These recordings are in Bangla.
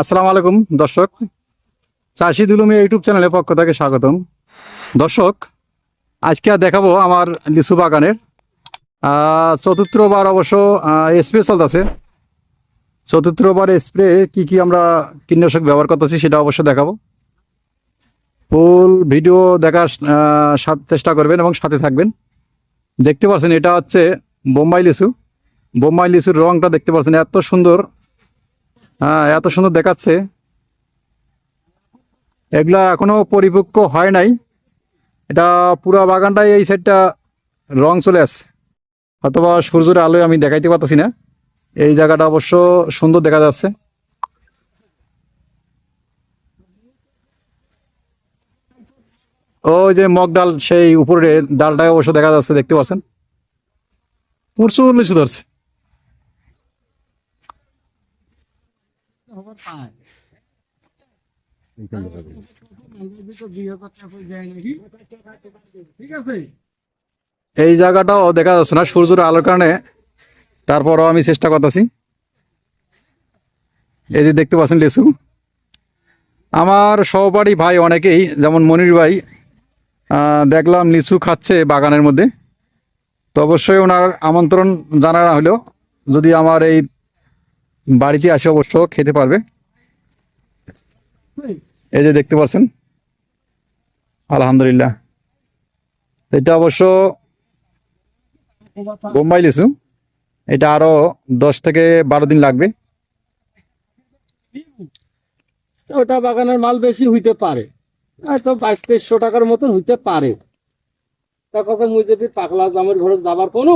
আসসালামু আলাইকুম, দর্শক। চাষি দুলুমি ইউটিউব চ্যানেলের পক্ষ থেকে স্বাগতম। দর্শক, আজকে আর দেখাবো আমার লিচু বাগানের। চতুর্থবার অবশ্য স্প্রে চলতেছে। চতুর্থবার স্প্রে কি কি আমরা কীটনাশক ব্যবহার করতেছি সেটা অবশ্য দেখাবো। ফুল ভিডিও দেখার চেষ্টা করবেন এবং সাথে থাকবেন। দেখতে পাচ্ছেন, এটা হচ্ছে বোম্বাই লিচু। বোম্বাই লিচুর রংটা দেখতে পাচ্ছেন, এত সুন্দর। হ্যাঁ এত সুন্দর দেখাচ্ছে। এগুলা এখনও পরিপক্ক হয় নাই। এটা পুরো বাগানটাই এই সাইডটা রং চলে আসছে। অথবা সূর্যের আলোয় আমি দেখাইতে পারতেছি না। এই জায়গাটা অবশ্য সুন্দর দেখা যাচ্ছে। ওই যে মগ ডাল, সেই উপরে ডালটাই অবশ্য দেখা যাচ্ছে, দেখতে পাচ্ছেন প্রচুর লিচু ধরছে। এই জায়গাটাও দেখা যাচ্ছে না, সূর্যের আলোর কারণে। তারপরও আমি চেষ্টা করতেছি। এই যে দেখতে পাচ্ছেন লিচু। আমার সহপাঠী ভাই অনেকেই, যেমন মনির ভাই দেখলাম লিচু খাচ্ছে বাগানের মধ্যে। তো অবশ্যই ওনার আমন্ত্রণ জানানো হলো। যদি আমার এই বাড়িতে আসে অবশ্য খেতে পারবে। এই যে দেখতে পাচ্ছেন আলহামদুলিল্লাহ। এটা অবশ্য বোম্বাই লিচু এটা আরও দশ থেকে বারো দিন লাগবে। ওটা বাগানের মাল বেশি হইতে পারে। হয়তো বাইশ তেইশশো টাকার মতন হইতে পারে। তার কথা পাকলা জামের ঘরে যাবার কোনো?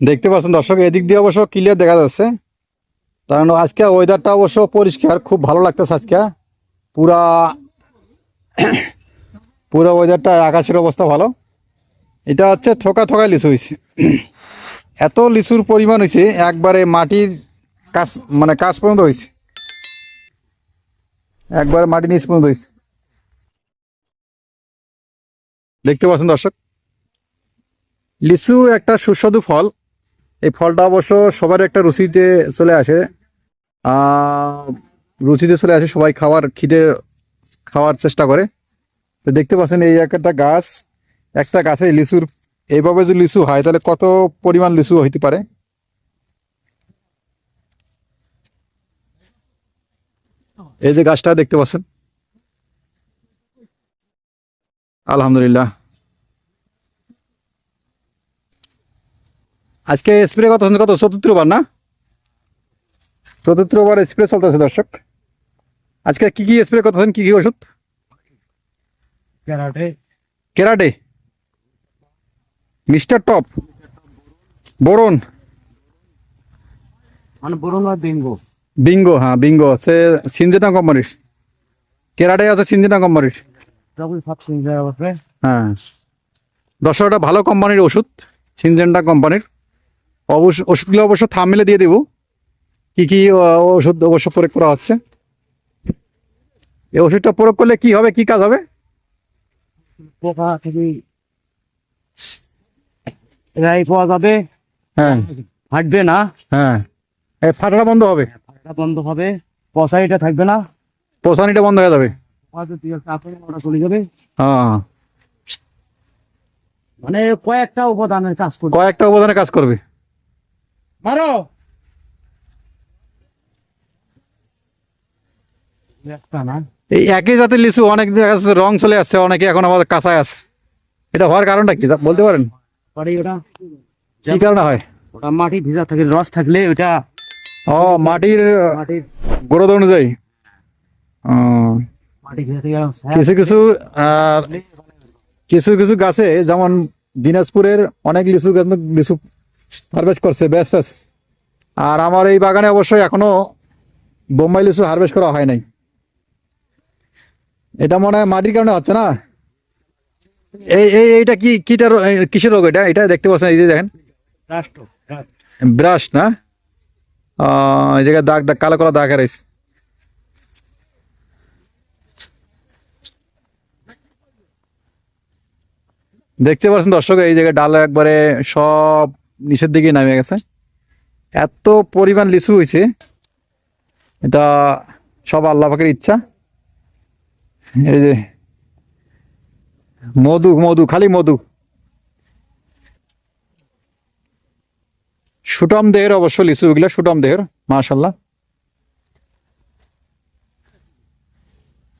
দেখতে পাচ্ছেন দর্শক এদিক দিয়ে অবশ্য ক্লিয়ার দেখা যাচ্ছে। কারণ আজকে ওয়েদারটা অবশ্য পরিষ্কার, খুব ভালো লাগতেছে আজকে। পুরা, পুরো ওয়েদারটা আকাশের অবস্থা ভালো। এটা হচ্ছে থোকা থোকা লিচু হয়েছে এত লিচুর পরিমাণ হয়েছে একবারে মাটির কাছ মানে কাছ পর্যন্ত হয়েছে একবারে মাটির নিচ পর্যন্ত হয়েছে দেখতে পাচ্ছেন দর্শক? লিচু একটা সুস্বাদু ফল। এই ফলটা অবশ্য সবার একটা রুচিতে চলে আসে। রুচিতে চলে আসে, সবাই খাওয়ার খিদে খাওয়ার চেষ্টা করে। তো দেখতে পাচ্ছেন এই একটা গাছ, একটা গাছে লিচুর, এইভাবে যদি লিচু হয়, তাহলে কত পরিমাণ লিচু হইতে পারে? এই যে গাছটা দেখতে পাচ্ছেন। আলহামদুলিল্লাহ। আজকে স্প্রে কত কত? চতুর্থবার না? চতুর্থবার স্প্রে চলতেছে দর্শক। আজকে কি কি স্প্রে করতেছেন? কি কি ওষুধ? Karate. Karate mister top. Boron মানে ডেঙ্গু বিঙ্গো। হ্যাঁ বিঙ্গো। আছে সিনজেটা কোম্পানির। কেরাটে আছে সিনজেটা কোম্পানির। হ্যাঁ। দর্শকটা ভালো কোম্পানির ওষুধ সিনজেন্টা কোম্পানির। অবশ্য ওষুধগুলো অবশ্য থামমেলে দিয়ে দেবো। কি কি ওষুধ অবশ্য প্রয়োগ করা হচ্ছে? এই ওষুধটা প্রয়োগ করলে কি হবে? কি কাজ হবে? পোকা থেকে রাই পাওয়া যাবে। হ্যাঁ। ফাটবে না। হ্যাঁ। এই ফাটাটা বন্ধ হবে? ফাটা বন্ধ হবে। পচাইটা থাকবে না। পোষানিটা বন্ধ হয়ে যাবে? চলে হ্যাঁ। মানে কয়েকটা উপাদানের কাজ করবে। কয়েকটা অবদানে কাজ করবে? মারো একটা না এই একই জাতের লিচু অনেক রং চলে আসছে অনেকে এখন আমাদের কাঁচায় আছে। এটা হওয়ার কারণটা কি? বলতে পারেন? কি কারণে হয়? ওটা মাটি ভিজা থাকে রস থাকলে ওটা ও মাটির মাটির গ্রোথ অনুযায়ী। কিছু কিছু কিছু কিছু গাছে যেমন দিনাজপুরের অনেক লিচু গাছ লিচু হারভেস্ট করছে ব্যাস ব্যাস। আর আমার এই বাগানে অবশ্যই এখনও বোম্বাই লিচু হারভেস্ট করা হয় নাই। এটা মনে হয় মাটির কারণে হচ্ছে না? এই এই এইটা কি কিটা কিসের রোগ এটা? এটা দেখতে পাচ্ছেন এই যে দেখেন। ব্রাশ না? এই জায়গায় দাগ দাগ কালো কালো দাগ হারাইছে। দেখতে পাচ্ছেন দর্শক এই জায়গায় ডাল একবারে সব নিচের দিকে নামে গেছে। এত পরিমাণ লিচু হয়েছে এটা সব আল্লাহ পাকের ইচ্ছা। এই যে, মধু মধু, খালি মধু। সুটম দেহের অবশ্য লিচু, এগুলো সুটম দেহের মাশাল্লাহ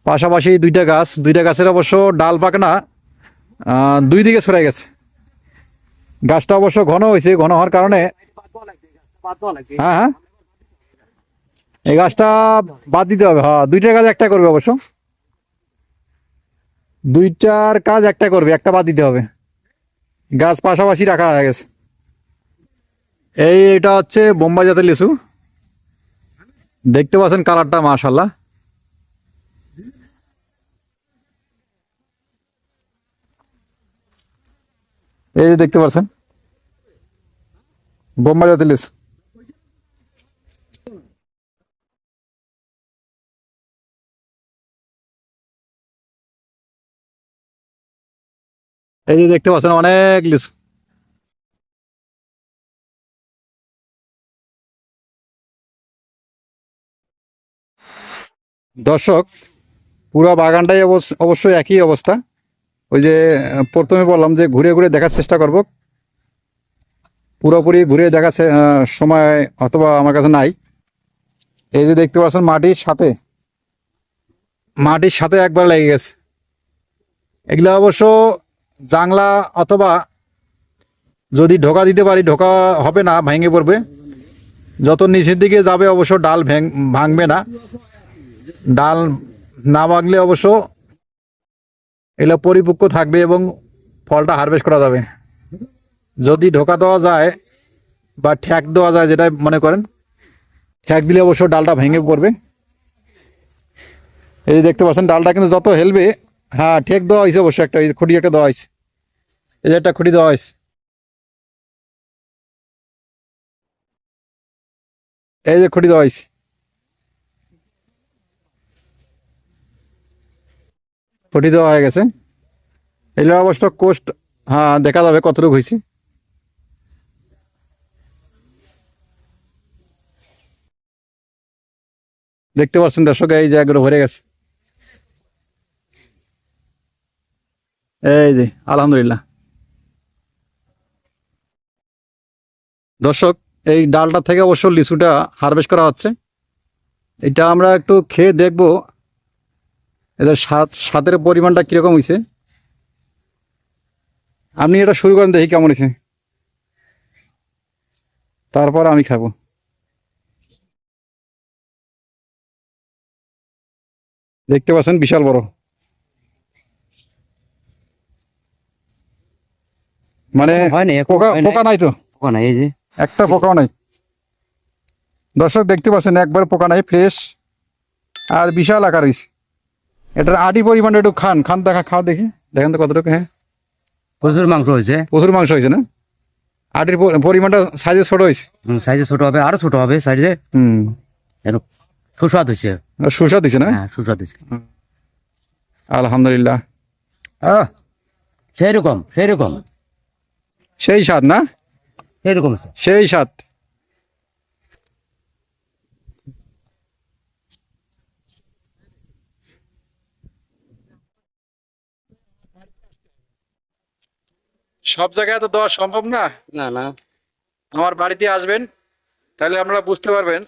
পাশাপাশি দুইটা গাছ, দুইটা গাছের অবশ্য ডাল পাকনা দুই দিকে ছড়াই গেছে। গাছটা অবশ্য ঘন হয়েছে, ঘন হওয়ার কারণে হ্যাঁ হ্যাঁ। এই গাছটা বাদ দিতে হবে হ্যাঁ দুইটা গাছ একটা করবে অবশ্য। দুইটার কাজ একটা করবে, একটা বাদ দিতে হবে। গাছ পাশাপাশি রাখা হয়ে গেছে। এই এটা হচ্ছে বোম্বাই জাতের লিচু। দেখতে পাচ্ছেন কালারটা মাশাল্লাহ এই যে দেখতে পাচ্ছেন, বোম্বাই জাতের লিচু। এই যে দেখতে পাচ্ছেন অনেক লিচু দর্শক, পুরো বাগানটাই অবশ্য- অবশ্যই একই অবস্থা। ওই যে, প্রথমে বললাম যে ঘুরে ঘুরে দেখার চেষ্টা করব। পুরোপুরি ঘুরে দেখার সময় অথবা আমার কাছে নাই। এই যে দেখতে পাচ্ছেন মাটির সাথে। মাটির সাথে একবার লেগে গেছে। এগুলো অবশ্য জাংলা অথবা যদি ঢোকা দিতে পারি, ঢোকা হবে না, ভেঙে পড়বে। যত নিচের দিকে যাবে অবশ্য ডাল ভেঙ- ভাঙবে না। ডাল না ভাঙলে অবশ্য এগুলো পরিপক্ক থাকবে এবং ফলটা হারভেস্ট করা যাবে। যদি ঢোকা দেওয়া যায় বা ঠ্যাক দেওয়া যায় যেটা মনে করেন ঠ্যাক দিলে অবশ্য ডালটা ভেঙে পড়বে। এই যে দেখতে পাচ্ছেন, ডালটা কিন্তু যত হেলবে হ্যাঁ ঠেক দেওয়া হয়েছে অবশ্য একটা খুঁটি একটা দেওয়া হয়েছে। এই যে একটা খুঁটি দেওয়া হয়েছে। এই যে খুঁটি দেওয়া হয়েছে। খুঁটি দেওয়া হয়ে গেছে। এগুলো অবশ্য কোস্ট হ্যাঁ দেখা যাবে কতটুকু হয়েছে। দেখতে পাচ্ছেন দর্শক, এই জায়গাগুলো ভরে গেছে। এই যে, আলহামদুলিল্লাহ। দর্শক, এই ডালটা থেকে অবশ্য লিচুটা হারভেস্ট করা হচ্ছে। এটা আমরা একটু খেয়ে দেখব, এদের স্বাদ, স্বাদের পরিমাণটা কীরকম হয়েছে আপনি এটা শুরু করেন, দেখি কেমন হয়েছে তারপর আমি খাব। দেখতে পাচ্ছেন, বিশাল বড়। মানে পোকা নাই। পোকা নাই তো? পোকা নাই এই যে। একটা পোকাও নাই? দর্শক দেখতে পাচ্ছেন একবার পোকা নাই ফ্রেশ আর বিশাল আকার হয়েছে এটার আটি পরিমাণে একটু খান খান দেখা খাওয়া দেখি। দেখেন তো কতটুকু হ্যাঁ। প্রচুর মাংস হয়েছে। প্রচুর মাংস হয়েছে না? আটির পরিমাণটা সাইজে ছোট হয়েছে। সাইজে ছোট হবে আরও ছোট হবে সাইজে হুম। সুস্বাদ হয়েছে। সুস্বাদ দিছে না? হ্যাঁ সুস্বাদ হয়েছে। আলহামদুলিল্লাহ। আহ, সেই রকম সেই রকম সেই স্বাদ না? সেই রকম আছে। সেই স্বাদ। সব জায়গায় তো দেওয়া সম্ভব না? না না। আমার বাড়িতে আসবেন তাহলে আপনারা বুঝতে পারবেন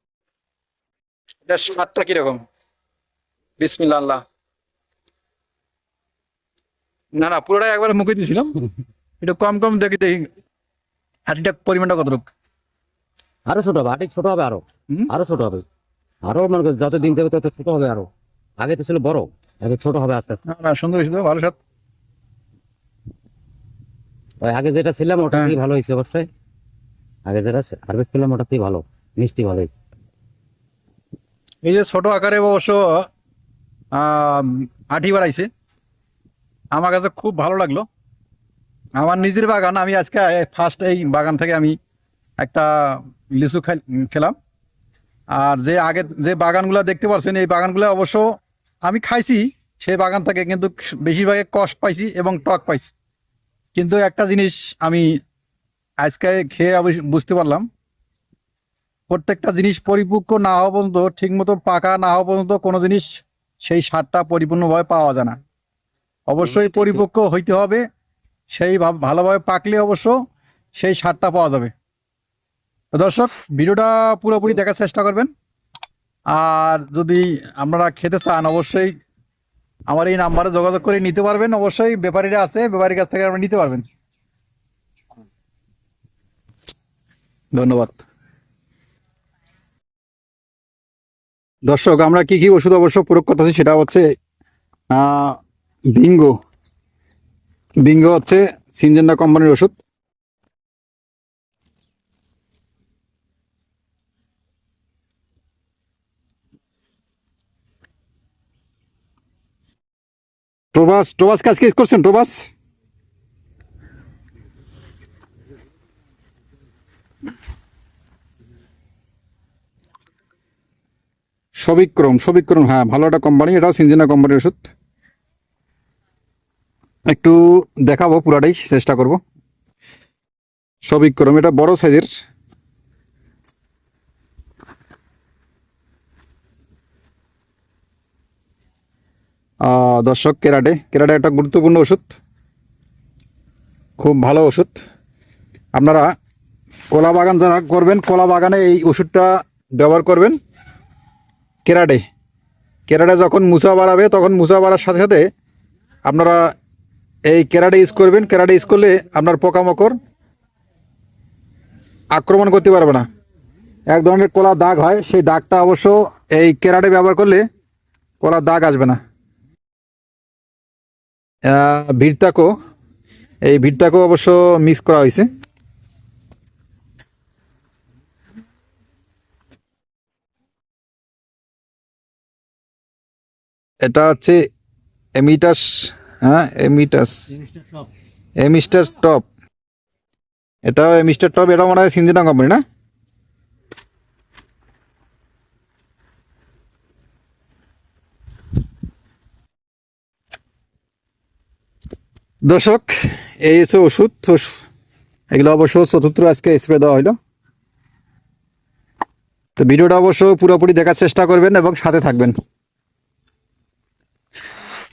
এটার স্বাদটা কীরকম। বিসমিল্লা আল্লাহ না না পুরোটাই একবার মুখে দিয়েছিলাম। একটু কম কম দেখি দেখি। হাঁটিটা পরিমাণটা কতটুকু আরও ছোট হবে আটি ছোট হবে আরও। আরও ছোট হবে। আরও মানে যত দিন যাবে তত ছোট হবে আরও। আগে তো ছিল বড় আগে ছোট হবে আস্তে আস্তে। না সুন্দর হয়েছে তো, ভালো স্বাদ ওই আগে যেটা ছিলাম ওটা হ্যাঁ। থেকে ভালো হয়েছে অবশ্যই? আগে যেটা হারভেস্ট করলাম ওটা ভালো? মিষ্টি ভালো হয়েছে। এই যে ছোট আকারে অবশ্য আঠি বাড়াইছে। আমার কাছে খুব ভালো লাগল। আমার নিজের বাগান আমি আজকে ফার্স্ট এই বাগান থেকে আমি একটা লিচু খাই- খেলাম। আর যে আগে যে বাগানগুলো দেখতে পাচ্ছেন এই বাগানগুলো অবশ্য আমি খাইছি সেই বাগান থেকে কিন্তু বেশিরভাগে কষ্ট পাইছি এবং টক পাইছি। কিন্তু একটা জিনিস আমি আজকে খেয়ে অবশ্য বুঝতে পারলাম প্রত্যেকটা জিনিস পরিপক্ক না হওয়া পর্যন্ত ঠিকমতো পাকা না হওয়া পর্যন্ত কোনো জিনিস সেই সারটা পরিপূর্ণভাবে পাওয়া যায় না। অবশ্যই পরিপক্ক হইতে হবে। সেই ভাব- ভালোভাবে পাকলে অবশ্য সেই সারটা পাওয়া যাবে। দর্শক, ভিডিওটা পুরোপুরি দেখার চেষ্টা করবেন। আর যদি আপনারা খেতে চান, অবশ্যই আমার এই নাম্বারে যোগাযোগ করে নিতে পারবেন। অবশ্যই ব্যাপারীরা আছে, ব্যাপারীর কাছ থেকে আপনারা নিতে পারবেন। ধন্যবাদ। দর্শক, আমরা কি কি ওষুধ অবশ্য প্রয়োগ করতেছি সেটা হচ্ছে বিঙ্গো। বিঙ্গো হচ্ছে সিনজেন্ডা কোম্পানির ওষুধ। টোবাস টোবাস কাজ কেস করছেন টোবাস সবিক্রম সবিক্রম হ্যাঁ ভালো একটা কোম্পানি, এটাও সিনজেনা কোম্পানির ওষুধ। একটু দেখাবো পুরাটাই, চেষ্টা করব। সবিক্রম এটা বড় সাইজের। দর্শক, কেরাটে। কেরাটে একটা গুরুত্বপূর্ণ ওষুধ। খুব ভালো ওষুধ। আপনারা কলা বাগান যারা করবেন, কলা বাগানে এই ওষুধটা ব্যবহার করবেন। কেরাটে। কেরাটে যখন মুসা বাড়াবে, তখন মুসা বাড়ার সাথে সাথে আপনারা এই কেরাটে ইউজ করবেন। কেরাটে ইউজ করলে আপনার পোকামাকড় আক্রমণ করতে পারবে না। এক ধরনের কলা দাগ হয়, সেই দাগটা অবশ্য এই কেরাটে ব্যবহার করলে কলা দাগ আসবে না। ভিড়তাকো, এই ভিড়তাকো অবশ্য মিক্স করা হয়েছে। এটা হচ্ছে এমিটাস হ্যাঁ এমিটাস এমিস্টার টপ। এটাও এমিস্টার টপ, এটাও মনে হয় সিনজেনা কোম্পানি না? দর্শক, এই হচ্ছে ওষুধ এগুলো অবশ্য চতুর্থ আজকে স্প্রে দেওয়া হলো তো ভিডিওটা অবশ্য পুরোপুরি দেখার চেষ্টা করবেন এবং সাথে থাকবেন যদি চায়নাটা তো মারি দিয়ে একটা বলো